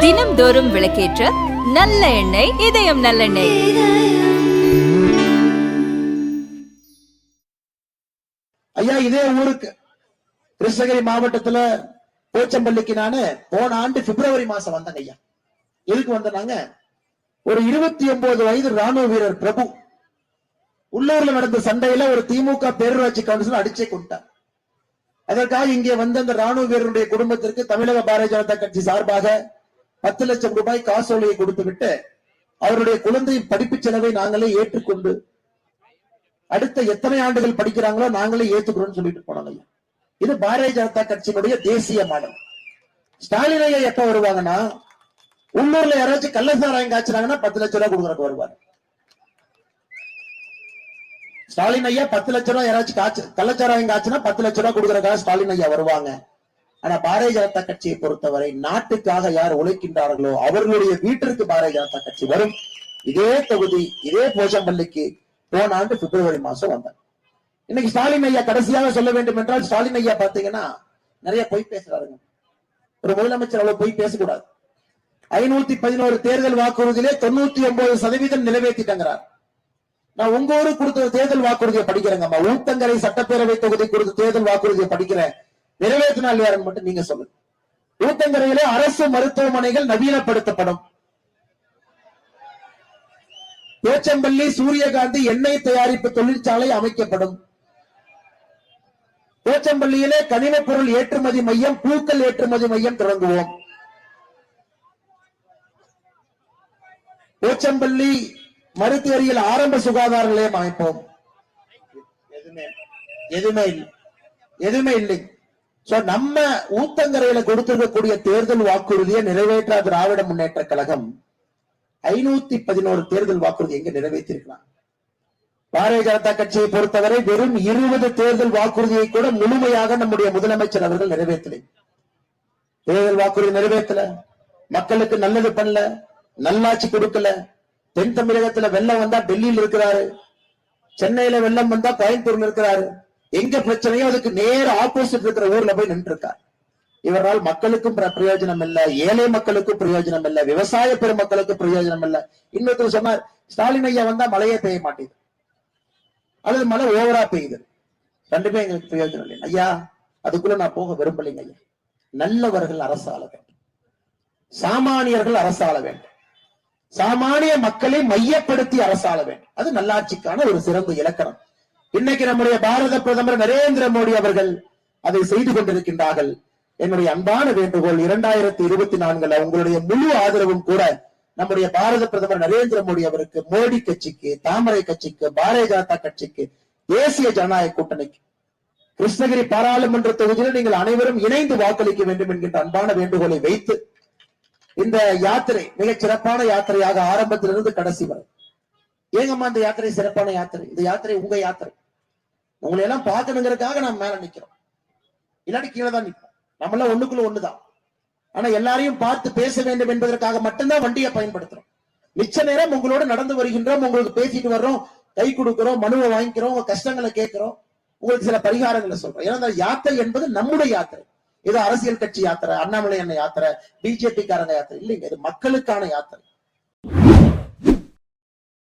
தினம்தோறும் விளக்கேற்ற நல்ல எண்ணெய் இதயம் நல்லெண்ணெய் ஐயா இதே ஊருக்கு கிருஷ்ணகிரி மாவட்டத்துல போச்சம்பள்ளிக்கு நானு போன ஆண்டு பிப்ரவரி மாசம் வந்தேங்க ஐயா. எதுக்கு வந்தனாங்க. ஒரு இருபத்தி ஒன்பது வயது ராணுவ வீரர் பிரபு. உள்ளூர்ல நடந்த சண்டையில ஒரு திமுக பேரூராட்சி கவுன்சிலர் அடிச்சே கொண்டார் அதற்காக இங்கே வந்த அந்த ராணுவ வீரருடைய குடும்பத்திற்கு தமிழக பாரதிய ஜனதா கட்சி சார்பாக பத்து லட்சம் ரூபாய் காசோலையை கொடுத்து விட்டு அவருடைய குழந்தையின் படிப்பு செலவை நாங்களே ஏற்றுக்கொண்டு அடுத்த எத்தனை ஆண்டுகள் படிக்கிறாங்களோ நாங்களே ஏத்துக்கிறோம் சொல்லிட்டு போனாங்க இது பாரதிய ஜனதா கட்சியினுடைய தேசிய மாடல். ஸ்டாலின் ஐயா எப்ப வருவாங்கன்னா உள்ளூர்ல யாராச்சும் கள்ளசாராயம் காய்ச்சினாங்கன்னா பத்து லட்சம் ரூபாய் கொடுக்குறக்கு வருவாரு. ஸ்டாலின் ஐயா பத்து லட்ச ரூபாய் யாராச்சும் காய்ச்சு கள்ளச்சாராயம் காய்ச்சினா பத்து லட்ச ரூபாய் கொடுக்கறதுக்காக ஸ்டாலின் ஐயா வருவாங்க. ஆனா பாரதிய ஜனதா கட்சியை பொறுத்தவரை நாட்டுக்காக யார் உழைக்கின்றார்களோ அவர்களுடைய வீட்டிற்கு பாரதிய ஜனதா கட்சி வரும். இதே தொகுதி இதே போச்சம்பள்ளிக்கு போன ஆண்டு பிப்ரவரி மாசம் வந்தார் இன்னைக்கு ஸ்டாலின் ஐயா கடைசியாக சொல்ல வேண்டும் என்றால் ஸ்டாலின் ஐயா பாத்தீங்கன்னா நிறைய பொய் பேசுறாருங்க. ஒரு முதலமைச்சர் அவ்வளவு பொய் பேசக்கூடாது. ஐநூத்தி பதினோரு தேர்தல் வாக்குறுதியிலே தொண்ணூத்தி ஒன்பது சதவீதம் நிறைவேற்றிட்டங்கிறார் நான் உங்க கொடுத்த தேர்தல் வாக்குறுதியை படிக்கிறேங்கம்மா ஊத்தங்கரை சட்டப்பேரவை தொகுதி கொடுத்த தேர்தல் வாக்குறுதியை படிக்கிறேன். நிறைவேற்றினால் யாருன்னு மட்டும் நீங்க சொல்லுங்க. ஊத்தங்கரையிலே அரசு மருத்துவமனைகள் நவீனப்படுத்தப்படும். போச்சம்பள்ளி சூரியகாந்தி எண்ணெய் தயாரிப்பு தொழிற்சாலை அமைக்கப்படும். போச்சம்பள்ளியிலே கனிம பொருள் ஏற்றுமதி மையம் பூக்கள் ஏற்றுமதி மையம் தொடங்குவோம் போச்சம்பள்ளி மருத்துவரியில் ஆரம்ப சுகாதார நிலையம் அமைப்போம். எதுவுமே எதுவுமே இல்லை. எதுவுமே இல்லை. சோ நம்ம ஊத்தங்கரையில கொடுத்திருக்கக்கூடிய தேர்தல் வாக்குறுதியை நிறைவேற்ற திராவிட முன்னேற்ற கழகம் ஐநூத்தி பதினோரு தேர்தல் வாக்குறுதி எங்க நிறைவேற்றிருக்கலாம் பாரதிய ஜனதா கட்சியை பொறுத்தவரை வெறும் இருபது தேர்தல் வாக்குறுதியை கூட முழுமையாக நம்முடைய முதலமைச்சர் அவர்கள் நிறைவேற்றலை. தேர்தல் வாக்குறுதி நிறைவேற்றல. மக்களுக்கு நல்லது பண்ணல. நல்லாட்சி கொடுக்கல. தென் தமிழகத்துல வெள்ளம் வந்தா டெல்லியில் இருக்கிறாரு. சென்னையில வெள்ளம் வந்தா கோயம்புத்தூர்ல இருக்கிறாரு. எங்க பிரச்சனையோ அதுக்கு நேர ஆப்போசிட் இருக்கிற ஊர்ல போய் நின்று இருக்காரு இவரால் மக்களுக்கும் பிர- பிரயோஜனம் இல்ல. ஏழை மக்களுக்கும் பிரயோஜனம் இல்ல. விவசாய பெருமக்களுக்கு பிரயோஜனம் இல்ல. இன்னொருத்தர் சொன்னார் ஸ்டாலின் ஐயா வந்தா மழையே பெய்ய மாட்டேங்குது. அல்லது மழை ஓவரா பெய்யுது. ரெண்டுமே எங்களுக்கு பிரயோஜனம் இல்லை ஐயா அதுக்குள்ள நான் போக விரும்பலைங்க ஐயா. நல்லவர்கள் அரசாள வேண்டும். சாமானியர்கள் அரசாள வேண்டும். சாமானிய மக்களை மையப்படுத்தி அரசாள வேண்டும். அது நல்லாட்சிக்கான ஒரு சிறந்த இலக்கணம். இன்னைக்கு நம்முடைய பாரத பிரதமர் நரேந்திர மோடி அவர்கள் அதை செய்து கொண்டிருக்கின்றார்கள். என்னுடைய அன்பான வேண்டுகோள் இரண்டாயிரத்தி இருபத்தி நான்குல உங்களுடைய முழு ஆதரவும் கூட நம்முடைய பாரத பிரதமர் நரேந்திர மோடி அவருக்கு மோடி கட்சிக்கு தாமரை கட்சிக்கு பாரதிய ஜனதா கட்சிக்கு தேசிய ஜனநாயக கூட்டணிக்கு. கிருஷ்ணகிரி பாராளுமன்ற தொகுதியில் நீங்கள் அனைவரும் இணைந்து வாக்களிக்க வேண்டும் என்கின்ற அன்பான வேண்டுகோளை வைத்து இந்த யாத்திரை மிகச் சிறப்பான யாத்திரையாக ஆரம்பத்திலிருந்து கடைசி வரை. ஏங்கம்மா இந்த யாத்திரை சிறப்பான யாத்திரை? இந்த யாத்திரை உங்க யாத்திரை. உங்களை எல்லாம் பார்க்கணுங்கிறதுக்காக நம்ம மேல நிக்கிறோம். இல்லாட்டி கீழே தான் நிற்போம் நம்ம எல்லாம் ஒண்ணுக்குள்ள ஒண்ணுதான். ஆனா எல்லாரையும் பார்த்து பேச வேண்டும் என்பதற்காக மட்டும்தான் வண்டியை பயன்படுத்துறோம். மிச்ச நேரம் உங்களோட நடந்து வருகின்றோம் உங்களுக்கு பேசிட்டு வர்றோம் கை கொடுக்கிறோம் மனுவை வாங்கிக்கிறோம் உங்க கஷ்டங்களை கேட்கிறோம் உங்களுக்கு சில பரிகாரங்களை சொல்றோம். ஏன்னா அந்த யாத்திரை என்பது நம்முடைய யாத்திரை. இது அரசியல் கட்சி யாத்திரை அண்ணாமலை அண்ணன் யாத்திரை பிஜேபி காரங்க யாத்திரை. இல்லைங்க இது மக்களுக்கான யாத்திரை.